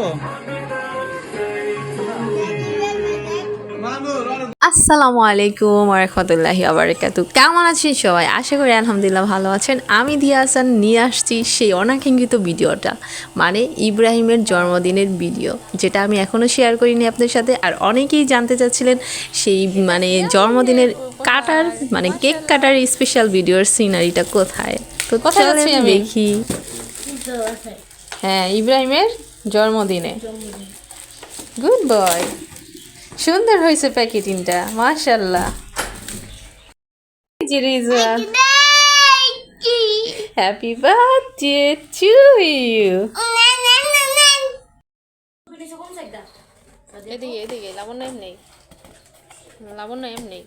তো? আসসালামু আলাইকুম রহমতুল্লাহি আবরাকাতু কেমন আছেন সবাই? আশা করি আলহামদুলিল্লাহ ভালো আছেন। আমি দিয়া হাসান নিয়ে আসছি সেই অনাকাঙ্ক্ষিত ভিডিওটা মানে ইব্রাহিমের জন্মদিনের ভিডিও যেটা আমি এখনও শেয়ার করিনি আপনাদের সাথে। আর অনেকেই জানতে চাচ্ছিলেন সেই মানে জন্মদিনের কাটার মানে কেক কাটার স্পেশাল ভিডিওর সিনারিটা কোথায়? তো কোথায়? দেখি। হ্যাঁ ইব্রাহিমের জন্মদিনে। গুড বয় সুন্দর হয়েছে প্যাকেটিংটা মাশাল্লাহ হ্যাপি বার্থডে টু ইউ এদিকে এদিকে লাবণ্য এম নেই। লাবণ্য এম নেই।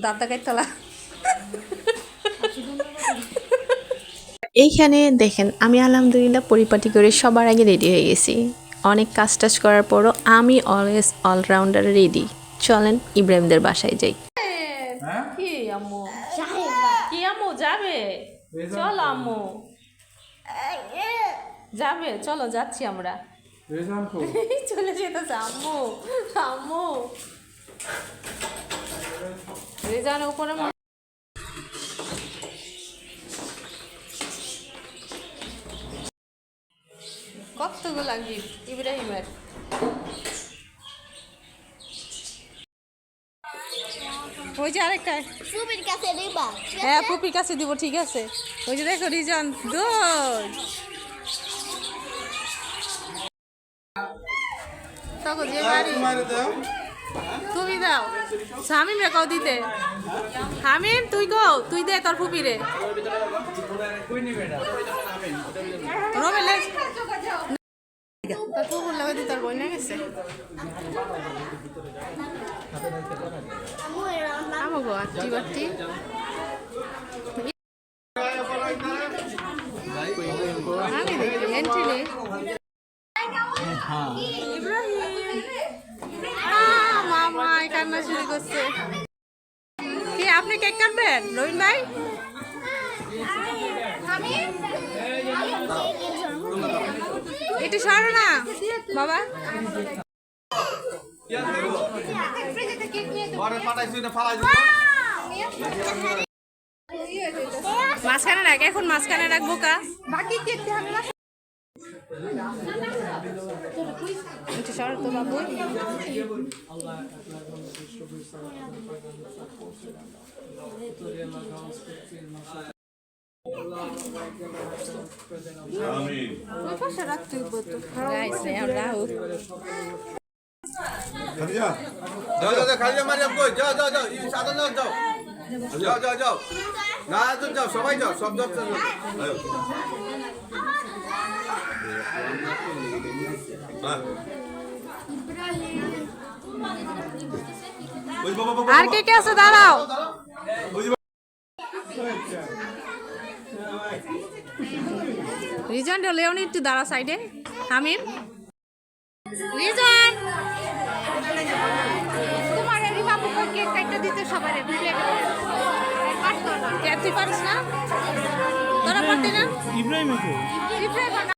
দাঁতা কাইতলা এইখানে দেখেন আমি আলহামদুলিল্লাহ পরিপাটি করে সবার আগে রেডি হয়ে গেছি। অনেক কাজ টাজ করার পরও আমি অলওয়েজ অলরাউন্ডার রেডি চলেন ইব্রাহিমদের বাসায় যাই। কি আম্মু? কি আম্মু যাবে? চলো আম্মু। যাবে চলো যাচ্ছি আমরা। চলে যেতেছে আম্মু আম্মু। রেজান উপরে কতগুলা গিফট ইব্রাহিমের। ওই যে আরেকটা। পুপির কাছে দিবা। হ্যাঁ পুপির কাছে দিব ঠিক আছে। ওই যে দেখো রিজন দৌড় তখন যে বাড়ি। তুমি দাও। শামিম রে কও দিতে। হামিম তুই কও তুই দে তোর ফুপি রে রমেলে তোর ফুপুর লাগে দি তোর বই না গেছে। আমাগো আটটি বাটটি আমি দেখি এন্ট্রি নেই আহ, মামা এই কান্না শুরু করছে। কি, আপনি কেক কাটবেন? রবিন ভাই? একটু সরো না, বাবা। মাঝখানে রাখ, এখন মাঝখানে রাখব, কা। বাকি কেক একটু সরো তো বাবু Rahul. যাও যাও খালিজা মারিয়াম কই যাও যাও যাও সাধন যাও যাও যাও যাও যাও না যাও সবাই যাও, সব যাও আর কে কে আছে? দাঁড়াও। রিজন লেওনি একটু দাঁড়া সাইডে। হামিম। রিজন। তোমার এই বাবু কেক কাটতে দিতে তুই পারিস না? তোরা পারতি না? ইব্রাহিম কো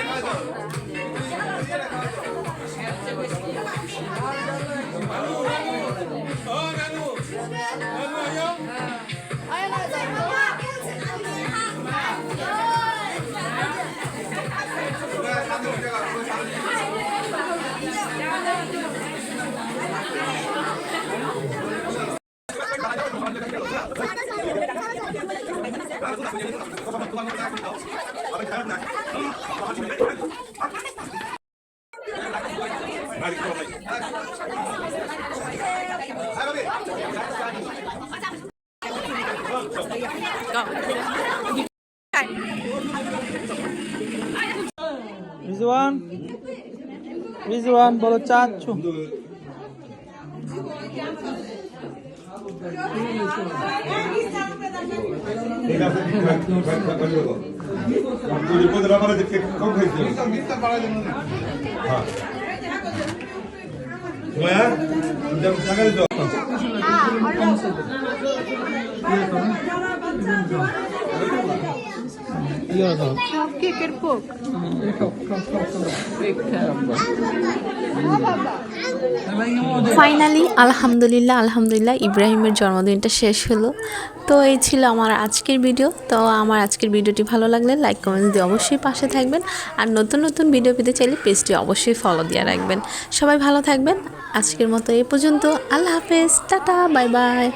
রিজওয়ান রিজওয়ান বলো চাচ্ছু। ঠিক আছে তুই বিপদে না পারে দেখে কম খাইছিস হ্যাঁ দিত ফাইনালি আলহামদুলিল্লাহ আলহামদুলিল্লাহ ইব্রাহিমের জন্মদিনটা শেষ হলো। তো এই ছিল আমার আজকের ভিডিও। তো আমার আজকের ভিডিওটি ভালো লাগলে লাইক কমেন্ট দিয়ে অবশ্যই পাশে থাকবেন। আর নতুন নতুন ভিডিও পেতে চাইলে পেজটি অবশ্যই ফলো দিয়ে রাখবেন। সবাই ভালো থাকবেন। আজকের মতো এই পর্যন্ত। আল্লাহ হাফেজ। Tata bye bye.